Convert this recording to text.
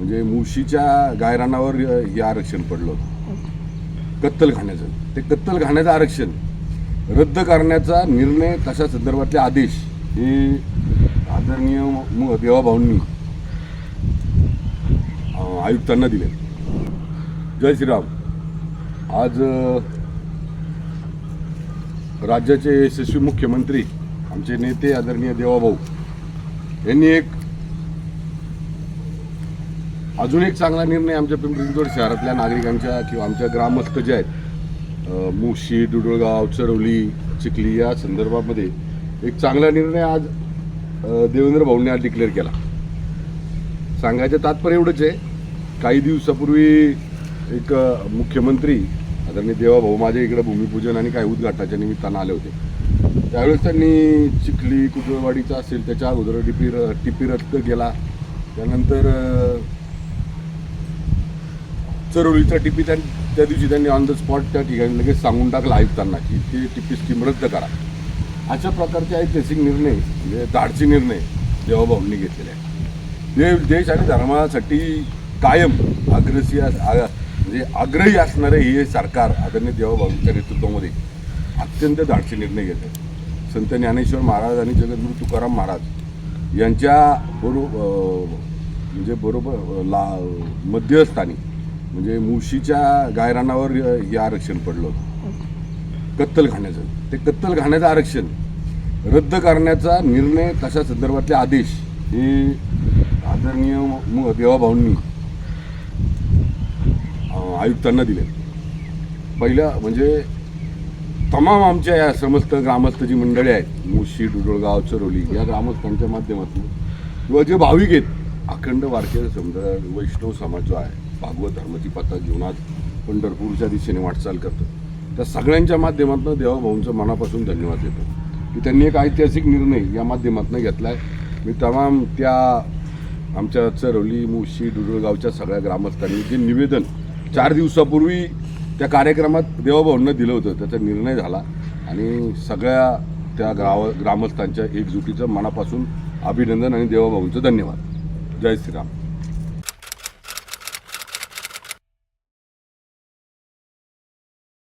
म्हणजे मुशीच्या गायरानावर हे आरक्षण पडलं होतं. कत्तलखान्याचं ते कत्तलखान्याचं आरक्षण रद्द करण्याचा निर्णय तशा संदर्भातले आदेश हे आदरणीय देवाभाऊंनी आयुक्तांना दिले. जय श्रीराम. आज राज्याचे यशस्वी मुख्यमंत्री आमचे नेते आदरणीय देवाभाऊ यांनी एक अजून एक चांगला निर्णय आमच्या पिंपरी चिंचवड शहरातल्या नागरिकांच्या किंवा आमच्या ग्रामस्थ जे आहेत मुशी डुडुळगाव चरवली चिखली या संदर्भामध्ये एक चांगला निर्णय आज देवेंद्र भाऊंनी आज डिक्लेअर केला. सांगायचं तात्पर्य एवढंच आहे काही दिवसापूर्वी एक मुख्यमंत्री आदरणीय देवाभाऊ माझ्या इकडे भूमिपूजन आणि काही उद्घाटनाच्या निमित्तानं आले होते. त्यावेळेस त्यांनी चिखली कुटुळवाडीचा असेल त्याच्या अगोदर टिपी र- टिपी रद्द केला. त्यानंतर चरवलीचा टिपी त्या त्या दिवशी त्यांनी ऑन द स्पॉट त्या ठिकाणी लगेच सांगून टाकला आयुक्तांना की ती टिपी स्कीम रद्द करा. अशा प्रकारचे ऐतिहासिक निर्णय म्हणजे धाडसी निर्णय देवाभाऊंनी घेतलेले आहेत. देव देश आणि धर्मासाठी कायम अग्रसी म्हणजे आग्रही असणारे हे सरकार आदरणीय देवाभाऊंच्या नेतृत्वामध्ये अत्यंत धाडसी निर्णय घेत आहेत संत ज्ञानेश्वर महाराज आणि जगद्गुरू तुकाराम महाराज यांच्या बरोबर म्हणजे बरोबर ला मध्यस्थानी म्हणजे मुशीच्या गायरानावर हे आरक्षण पडलं होतं. कत्तलखान्याचं ते कत्तलखान्याचं आरक्षण रद्द करण्याचा निर्णय तशा संदर्भातले आदेश हे आदरणीय देवाभाऊंनी आयुक्तांना दिले. पहिल्या म्हणजे तमाम आमच्या या समस्त ग्रामस्थ जी मंडळी आहेत मुशी डुडोळगाव चरोली या ग्रामस्थांच्या माध्यमातून किंवा जे भाविक आहेत अखंड वारकरी समुदाय वैष्णव समाज जो आहे भागवत धर्माची पत्ता जीवनात पंढरपूरच्या दिशेने वाटचाल करतो. त्या सगळ्यांच्या माध्यमातून देवाभाऊंचं मनापासून धन्यवाद देतो. की त्यांनी एक ऐतिहासिक निर्णय या माध्यमातून घेतला आहे मी तमाम त्या आमच्या चरवली मुशी डुडुळगावच्या सगळ्या ग्रामस्थांनी जे निवेदन चार दिवसापूर्वी त्या कार्यक्रमात देवाभाऊंना दिलं होतं त्याचा निर्णय झाला. आणि सगळ्या त्या ग्राव ग्रामस्थांच्या एकजुटीचं मनापासून अभिनंदन आणि देवाभाऊंचं धन्यवाद. जय श्रीराम.